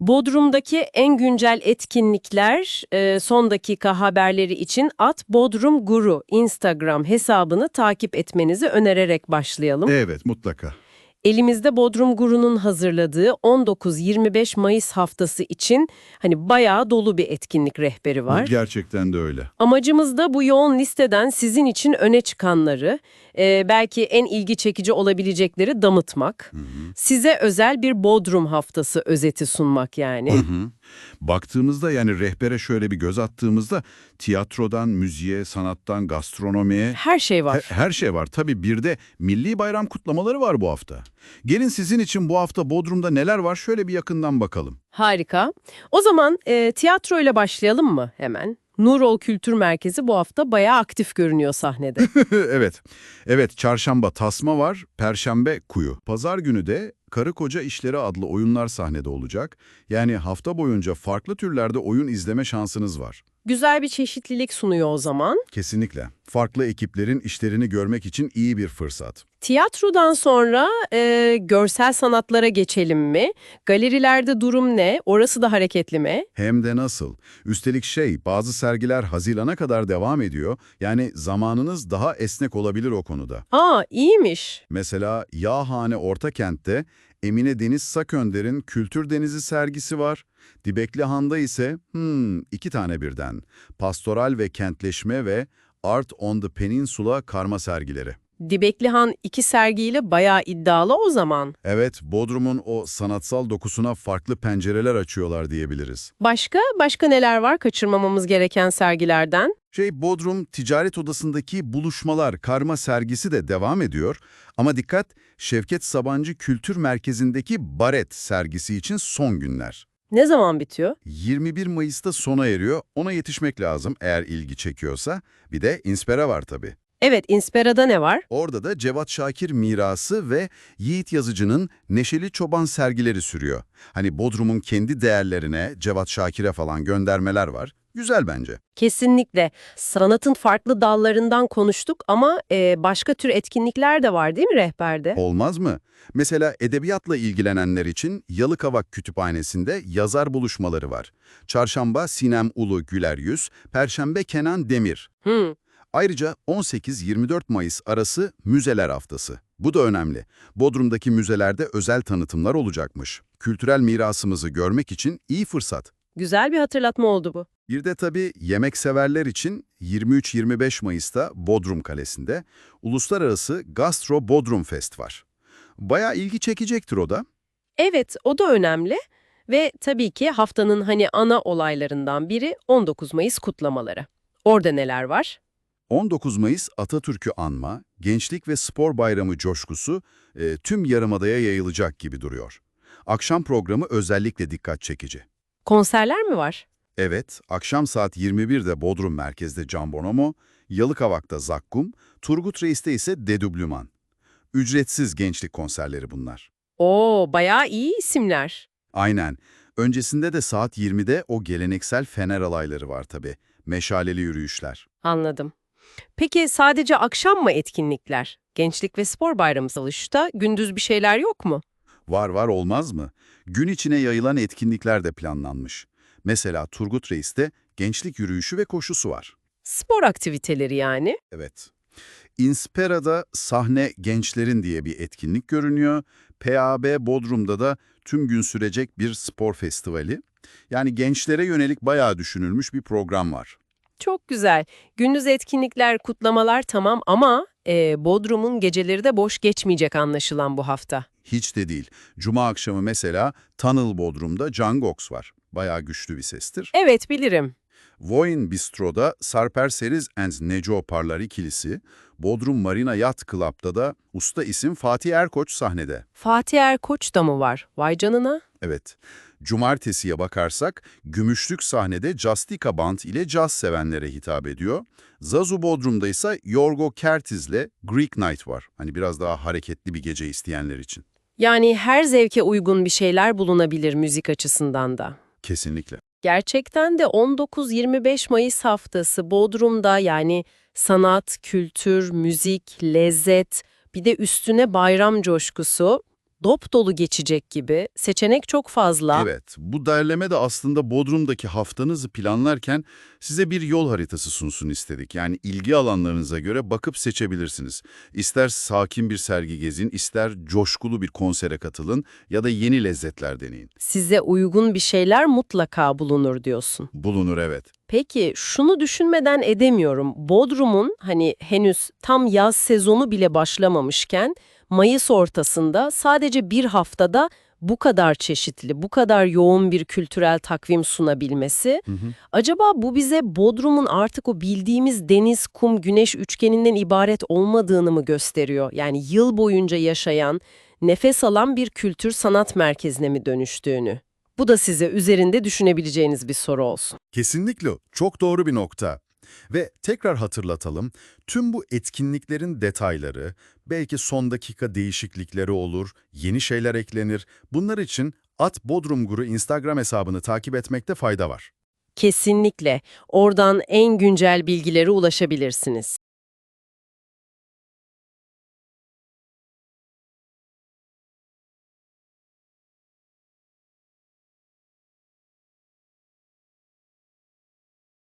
Bodrum'daki en güncel etkinlikler, e, son dakika haberleri için at Bodrum Guru Instagram hesabını takip etmenizi önererek başlayalım. Evet, mutlaka. Elimizde Bodrum Guru'nun hazırladığı 19-25 Mayıs haftası için hani bayağı dolu bir etkinlik rehberi var. Gerçekten de öyle. Amacımız da bu yoğun listeden sizin için öne çıkanları, e, belki en ilgi çekici olabilecekleri damıtmak. Size özel bir Bodrum haftası özeti sunmak yani. Hı hı. Baktığımızda yani rehbere şöyle bir göz attığımızda tiyatrodan müziğe, sanattan gastronomiye Her şey var. he- her şey var. Tabii bir de milli bayram kutlamaları var bu hafta. Gelin sizin için bu hafta Bodrum'da neler var şöyle bir yakından bakalım. Harika. O zaman e, tiyatroyla başlayalım mı hemen? Nurol Kültür Merkezi bu hafta bayağı aktif görünüyor sahnede. evet. Evet, çarşamba tasma var, perşembe kuyu. Pazar günü de Karı Koca İşleri adlı oyunlar sahnede olacak. Yani hafta boyunca farklı türlerde oyun izleme şansınız var. Güzel bir çeşitlilik sunuyor o zaman. Kesinlikle. Farklı ekiplerin işlerini görmek için iyi bir fırsat. Tiyatrodan sonra e, görsel sanatlara geçelim mi? Galerilerde durum ne? Orası da hareketli mi? Hem de nasıl. Üstelik şey, bazı sergiler Haziran'a kadar devam ediyor. Yani zamanınız daha esnek olabilir o konuda. Aa iyiymiş. Mesela Yağhane Ortakent'te Emine Deniz Sakönder'in Kültür Denizi sergisi var. Dibekli Han'da ise hmm, iki tane birden. Pastoral ve Kentleşme ve Art on the Peninsula karma sergileri. Dibekli Han iki sergiyle bayağı iddialı o zaman. Evet, Bodrum'un o sanatsal dokusuna farklı pencereler açıyorlar diyebiliriz. Başka? Başka neler var kaçırmamamız gereken sergilerden? Şey, Bodrum Ticaret Odası'ndaki buluşmalar karma sergisi de devam ediyor. Ama dikkat, Şevket Sabancı Kültür Merkezi'ndeki Baret sergisi için son günler. Ne zaman bitiyor? 21 Mayıs'ta sona eriyor. Ona yetişmek lazım eğer ilgi çekiyorsa. Bir de Inspera var tabii. Evet, Inspera'da ne var? Orada da Cevat Şakir mirası ve Yiğit Yazıcı'nın Neşeli Çoban sergileri sürüyor. Hani Bodrum'un kendi değerlerine, Cevat Şakir'e falan göndermeler var. Güzel bence. Kesinlikle. Sanatın farklı dallarından konuştuk ama e, başka tür etkinlikler de var değil mi rehberde? Olmaz mı? Mesela edebiyatla ilgilenenler için Yalıkavak Kütüphanesi'nde yazar buluşmaları var. Çarşamba Sinem Ulu Güler Yüz, Perşembe Kenan Demir. Hı. Ayrıca 18-24 Mayıs arası Müzeler Haftası. Bu da önemli. Bodrum'daki müzelerde özel tanıtımlar olacakmış. Kültürel mirasımızı görmek için iyi fırsat. Güzel bir hatırlatma oldu bu. Bir de tabii yemek severler için 23-25 Mayıs'ta Bodrum Kalesi'nde Uluslararası Gastro Bodrum Fest var. Bayağı ilgi çekecektir o da. Evet, o da önemli. Ve tabii ki haftanın hani ana olaylarından biri 19 Mayıs kutlamaları. Orada neler var? 19 Mayıs Atatürk'ü anma, gençlik ve spor bayramı coşkusu e, tüm Yarımada'ya yayılacak gibi duruyor. Akşam programı özellikle dikkat çekici. Konserler mi var? Evet, akşam saat 21'de Bodrum merkezde Can Bonomo, Yalıkavak'ta Zakkum, Turgut Reis'te ise Dedüblüman. Ücretsiz gençlik konserleri bunlar. Oo, bayağı iyi isimler. Aynen. Öncesinde de saat 20'de o geleneksel fener alayları var tabii. Meşaleli yürüyüşler. Anladım. Peki sadece akşam mı etkinlikler? Gençlik ve Spor Bayramı salışta gündüz bir şeyler yok mu? Var var olmaz mı? Gün içine yayılan etkinlikler de planlanmış. Mesela Turgut Reis'te gençlik yürüyüşü ve koşusu var. Spor aktiviteleri yani. Evet. Inspera'da sahne gençlerin diye bir etkinlik görünüyor. PAB Bodrum'da da tüm gün sürecek bir spor festivali. Yani gençlere yönelik bayağı düşünülmüş bir program var. Çok güzel. Gündüz etkinlikler, kutlamalar tamam ama e, Bodrum'un geceleri de boş geçmeyecek anlaşılan bu hafta. Hiç de değil. Cuma akşamı mesela Tunnel Bodrum'da Can Gox var. Bayağı güçlü bir sestir. Evet bilirim. Voin Bistro'da Sarper Seriz and Neco Parlar ikilisi, Bodrum Marina Yacht Club'da da usta isim Fatih Erkoç sahnede. Fatih Erkoç da mı var? Vay canına. Evet. Cumartesiye bakarsak Gümüşlük sahnede Justika Band ile caz sevenlere hitap ediyor. Zazu Bodrum'da ise Yorgo Kertiz'le Greek Night var. Hani biraz daha hareketli bir gece isteyenler için. Yani her zevke uygun bir şeyler bulunabilir müzik açısından da. Kesinlikle. Gerçekten de 19-25 Mayıs haftası Bodrum'da yani sanat, kültür, müzik, lezzet, bir de üstüne bayram coşkusu dop dolu geçecek gibi. Seçenek çok fazla. Evet, bu derleme de aslında Bodrum'daki haftanızı planlarken size bir yol haritası sunsun istedik. Yani ilgi alanlarınıza göre bakıp seçebilirsiniz. İster sakin bir sergi gezin, ister coşkulu bir konsere katılın ya da yeni lezzetler deneyin. Size uygun bir şeyler mutlaka bulunur diyorsun. Bulunur evet. Peki şunu düşünmeden edemiyorum. Bodrum'un hani henüz tam yaz sezonu bile başlamamışken Mayıs ortasında sadece bir haftada bu kadar çeşitli, bu kadar yoğun bir kültürel takvim sunabilmesi, acaba bu bize Bodrum'un artık o bildiğimiz deniz, kum, güneş üçgeninden ibaret olmadığını mı gösteriyor? Yani yıl boyunca yaşayan, nefes alan bir kültür sanat merkezine mi dönüştüğünü? Bu da size üzerinde düşünebileceğiniz bir soru olsun. Kesinlikle çok doğru bir nokta. Ve tekrar hatırlatalım, tüm bu etkinliklerin detayları, belki son dakika değişiklikleri olur, yeni şeyler eklenir. Bunlar için At Bodrum Guru Instagram hesabını takip etmekte fayda var. Kesinlikle. Oradan en güncel bilgilere ulaşabilirsiniz.